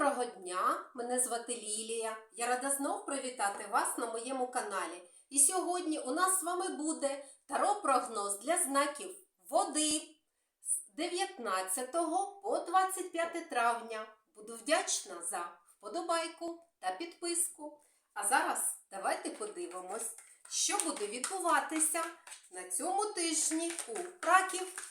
Доброго дня! Мене звати Лілія. Я рада знов привітати вас на моєму каналі. І сьогодні у нас з вами буде таро-прогноз для знаків води з 19 по 25 травня. Буду вдячна за вподобайку та підписку. А зараз давайте подивимось, що буде відбуватися на цьому тижні у раків.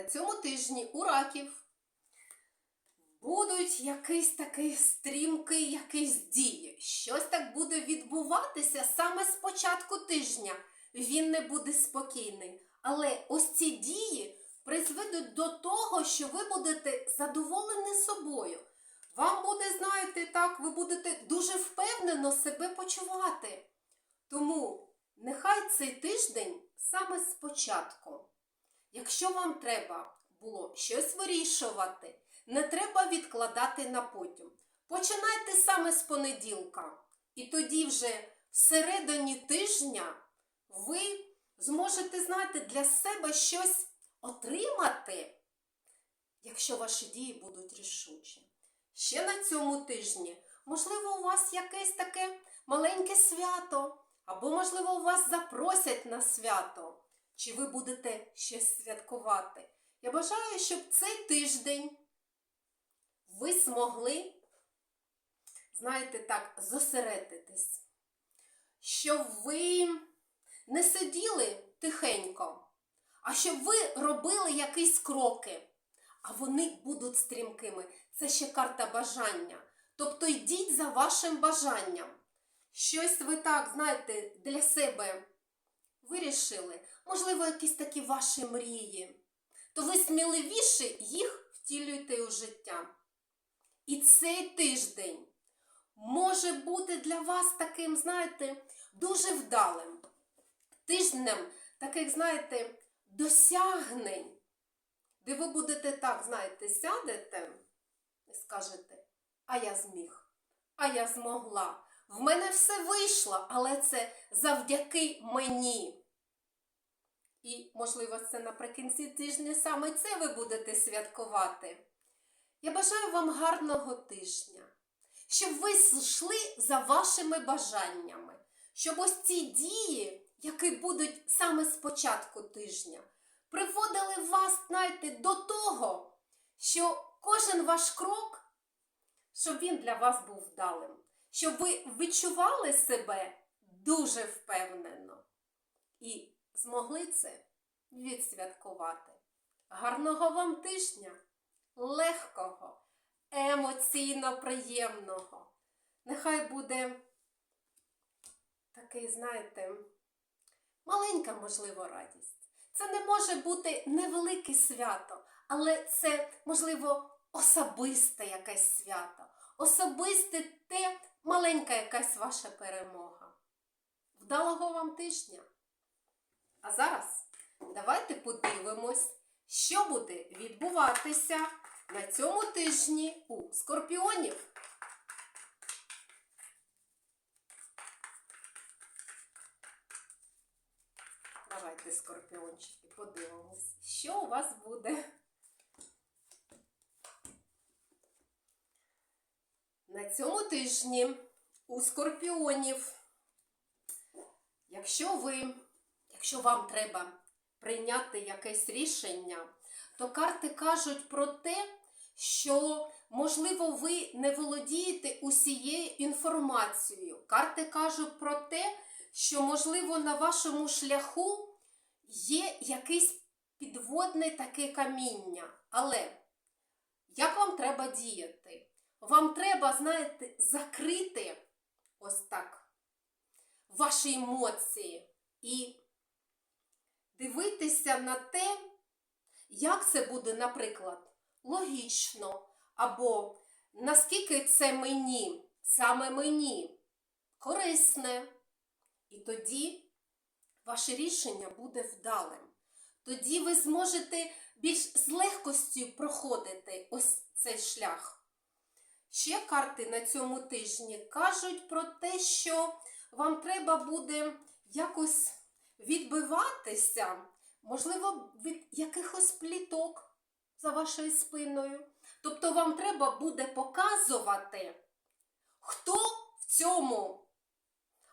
На цьому тижні у раків будуть якийсь такий стрімкий якийсь дії. Щось так буде відбуватися саме з початку тижня. Він не буде спокійний. Але ось ці дії призведуть до того, що ви будете задоволені собою. Вам буде, знаєте, так, ви будете дуже впевнено себе почувати. Тому нехай цей тиждень саме спочатку. Якщо вам треба було щось вирішувати, не треба відкладати на потім. Починайте саме з понеділка. І тоді вже всередині тижня ви зможете, знаєте, для себе щось отримати, якщо ваші дії будуть рішучі. Ще на цьому тижні, можливо, у вас якесь таке маленьке свято, або, можливо, у вас запросять на свято чи ви будете щось святкувати. Я бажаю, щоб цей тиждень ви змогли, знаєте так, зосередитись, щоб ви не сиділи тихенько, а щоб ви робили якісь кроки, а вони будуть стрімкими. Це ще карта бажання. Тобто йдіть за вашим бажанням. Щось ви так, знаєте, для себе вирішили, можливо, якісь такі ваші мрії, то ви сміливіше їх втілюєте у життя. І цей тиждень може бути для вас таким, знаєте, дуже вдалим. Тижнем таких, знаєте, досягнень, де ви будете так, знаєте, сядете і скажете, а я зміг, а я змогла. В мене все вийшло, але це завдяки мені. І, можливо, це наприкінці тижня саме це ви будете святкувати. Я бажаю вам гарного тижня, щоб ви йшли за вашими бажаннями, щоб ось ці дії, які будуть саме з початку тижня, приводили вас, знаєте, до того, що кожен ваш крок, щоб він для вас був вдалим щоб ви відчували себе дуже впевнено і змогли це відсвяткувати. Гарного вам тижня, легкого, емоційно приємного. Нехай буде такий, знаєте, маленька, можливо, радість. Це не може бути невелике свято, але це, можливо, особисте якесь свято, особисте те, маленька якась ваша перемога. Вдалого вам тижня! А зараз давайте подивимось, що буде відбуватися на цьому тижні у скорпіонів. Давайте, скорпіончики, подивимось, що у вас буде. На цьому тижні у скорпіонів, якщо ви, якщо вам треба прийняти якесь рішення, то карти кажуть про те, що, можливо, ви не володієте усією інформацією. Карти кажуть про те, що, можливо, на вашому шляху є якесь підводне таке каміння. Але як вам треба діяти? Вам треба, знаєте, закрити ось так ваші емоції і дивитися на те, як це буде, наприклад, логічно, або наскільки це мені, саме мені, корисне. І тоді ваше рішення буде вдалим. Тоді ви зможете більш з легкостю проходити ось цей шлях. Ще карти на цьому тижні кажуть про те, що вам треба буде якось відбиватися, можливо, від якихось пліток за вашою спиною. Тобто вам треба буде показувати, хто в цьому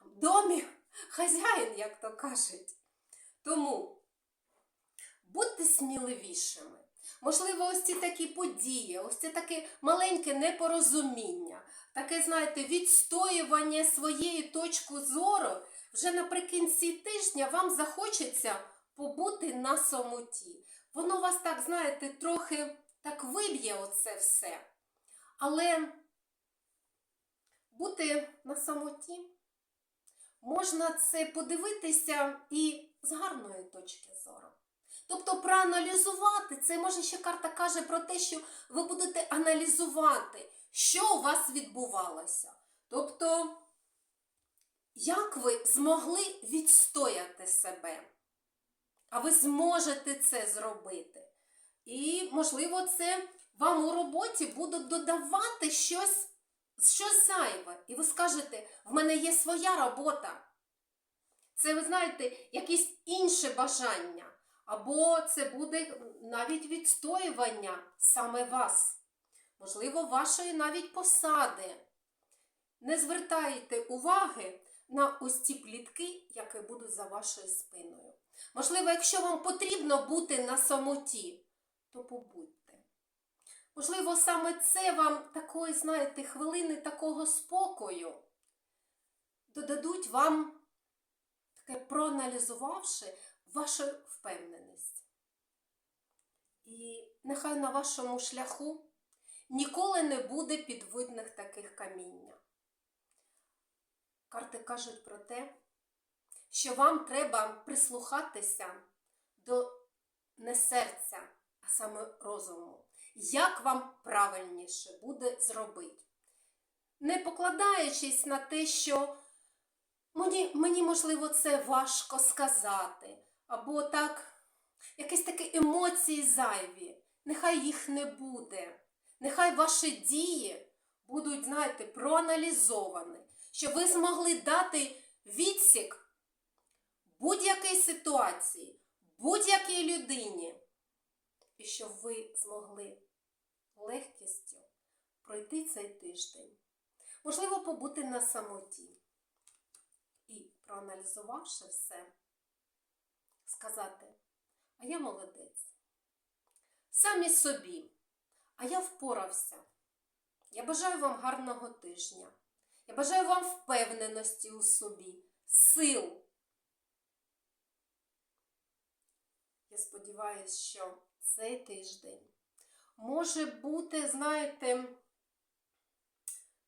домі хазяїн, як то кажуть. Тому будьте сміливішими. Можливо, ось ці такі події, ось це таке маленьке непорозуміння, таке, знаєте, відстоювання своєї точки зору, вже наприкінці тижня вам захочеться побути на самоті. Воно вас так, знаєте, трохи так виб'є оце все. Але бути на самоті можна це подивитися і з гарної точки зору. Тобто проаналізувати, це може ще карта каже про те, що ви будете аналізувати, що у вас відбувалося. Тобто, як ви змогли відстояти себе, а ви зможете це зробити. І, можливо, це вам у роботі будуть додавати щось, щось зайве. І ви скажете, в мене є своя робота. Це, ви знаєте, якесь інше бажання. Або це буде навіть відстоювання саме вас, можливо, вашої навіть посади. Не звертайте уваги на ось ці плітки, які будуть за вашою спиною. Можливо, якщо вам потрібно бути на самоті, то побудьте. Можливо, саме це вам такої, знаєте, хвилини такого спокою додадуть вам, таке проаналізувавши, вашу впевненість. І нехай на вашому шляху ніколи не буде підвидних таких каміння. Карти кажуть про те, що вам треба прислухатися до не серця, а саме розуму. Як вам правильніше буде зробити? Не покладаючись на те, що мені, мені можливо, це важко сказати або так, якісь такі емоції зайві. Нехай їх не буде. Нехай ваші дії будуть, знаєте, проаналізовані, щоб ви змогли дати відсік будь-якій ситуації, будь-якій людині, і щоб ви змогли легкістю пройти цей тиждень. Можливо, побути на самоті і, проаналізувавши все, сказати, а я молодець. Самі собі, а я впорався. Я бажаю вам гарного тижня. Я бажаю вам впевненості у собі, сил. Я сподіваюся, що цей тиждень може бути, знаєте,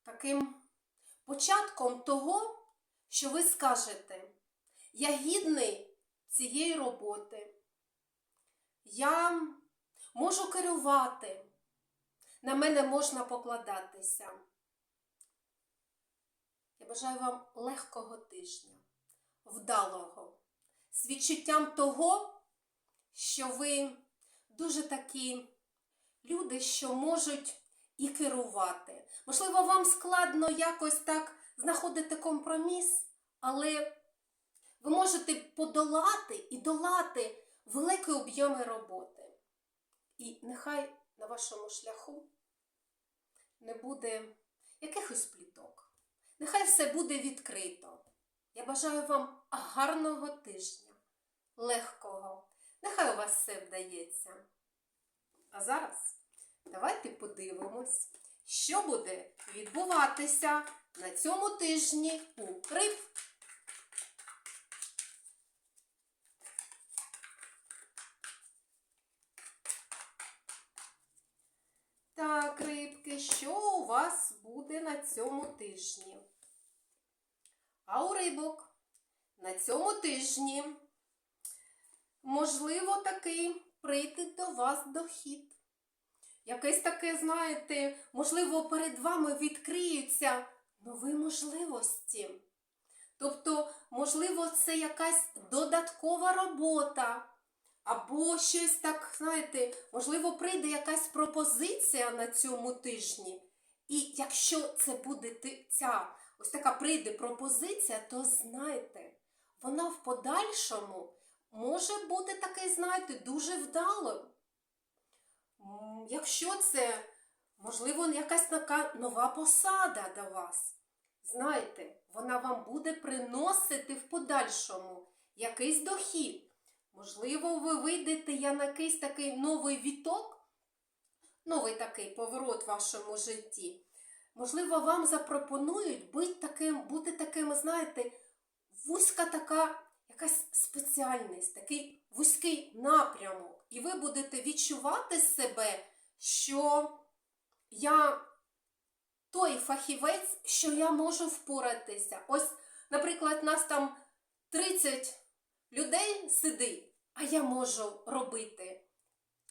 таким початком того, що ви скажете, я гідний цієї роботи. Я можу керувати, на мене можна покладатися. Бажаю вам легкого тижня, вдалого, з відчуттям того, що ви дуже такі люди, що можуть і керувати. Можливо, вам складно якось так знаходити компроміс, але ви можете подолати і долати великі об'єми роботи. І нехай на вашому шляху не буде якихось пліток. Нехай все буде відкрито. Я бажаю вам гарного тижня, легкого. Нехай у вас все вдається. А зараз давайте подивимось, що буде відбуватися на цьому тижні у риб. Так, рибки, що у вас буде на цьому тижні? А у рибок на цьому тижні, можливо, такий прийти до вас дохід. Якесь таке, знаєте, можливо, перед вами відкриються нові можливості. Тобто, можливо, це якась додаткова робота. Або щось так, знаєте, можливо, прийде якась пропозиція на цьому тижні, І якщо це буде ця ось така прийде пропозиція, то знайте, вона в подальшому може бути таке, знаєте, дуже вдалою. Якщо це, можливо, якась така нова посада до вас, знаєте, вона вам буде приносити в подальшому якийсь дохід. Можливо, ви вийдете я на якийсь такий новий віток, новий такий поворот в вашому житті. Можливо, вам запропонують бути таким, бути таким, знаєте, вузька така якась спеціальність, такий вузький напрямок. І ви будете відчувати себе, що я той фахівець, що я можу впоратися. Ось, наприклад, нас там 30 людей сидить, а я можу робити.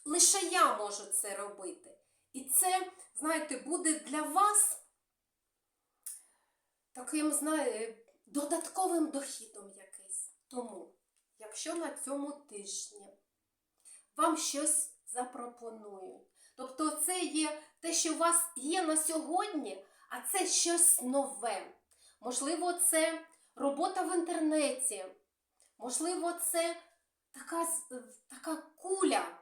Лише я можу це робити. І це, знаєте, буде для вас таким, знаєте, додатковим дохідом якийсь. Тому, якщо на цьому тижні вам щось запропонують, тобто це є те, що у вас є на сьогодні, а це щось нове. Можливо, це робота в інтернеті, можливо, це така, така куля.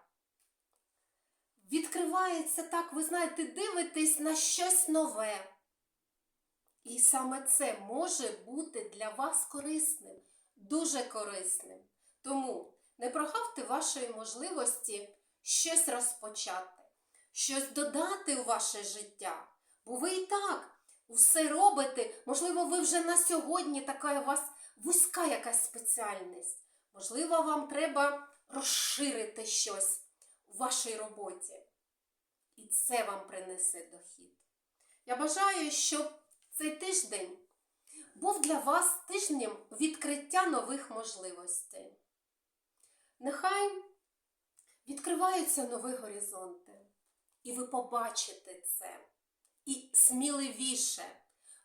Відкривається так, ви знаєте, дивитесь на щось нове. І саме це може бути для вас корисним, дуже корисним. Тому не прогавте вашої можливості щось розпочати, щось додати у ваше життя. Бо ви і так все робите. Можливо, ви вже на сьогодні така у вас вузька якась спеціальність. Можливо, вам треба розширити щось вашій роботі. І це вам принесе дохід. Я бажаю, щоб цей тиждень був для вас тижнем відкриття нових можливостей. Нехай відкриваються нові горизонти, і ви побачите це. І сміливіше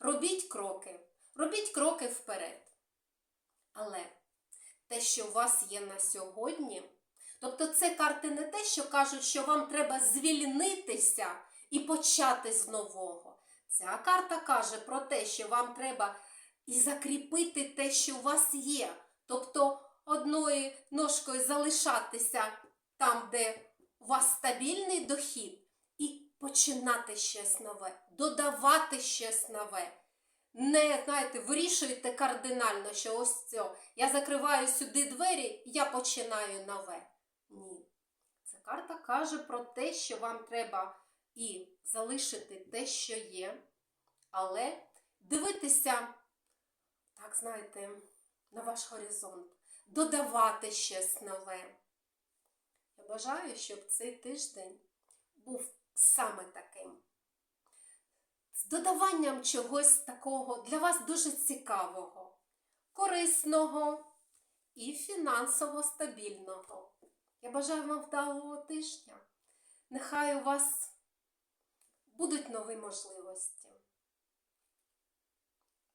робіть кроки, робіть кроки вперед. Але те, що у вас є на сьогодні, тобто це карти не те, що кажуть, що вам треба звільнитися і почати з нового. Ця карта каже про те, що вам треба і закріпити те, що у вас є. Тобто одною ножкою залишатися там, де у вас стабільний дохід, і починати щось нове, додавати щось нове. Не, знаєте, вирішуєте кардинально, що ось це, я закриваю сюди двері, я починаю нове. Ні. Ця карта каже про те, що вам треба і залишити те, що є, але дивитися, так знаєте, на ваш горизонт, додавати щось нове. Я бажаю, щоб цей тиждень був саме таким. З додаванням чогось такого для вас дуже цікавого, корисного і фінансово стабільного. Я бажаю вам вдалого тижня. Нехай у вас будуть нові можливості.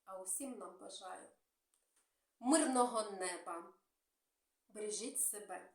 А усім нам бажаю мирного неба. Бережіть себе.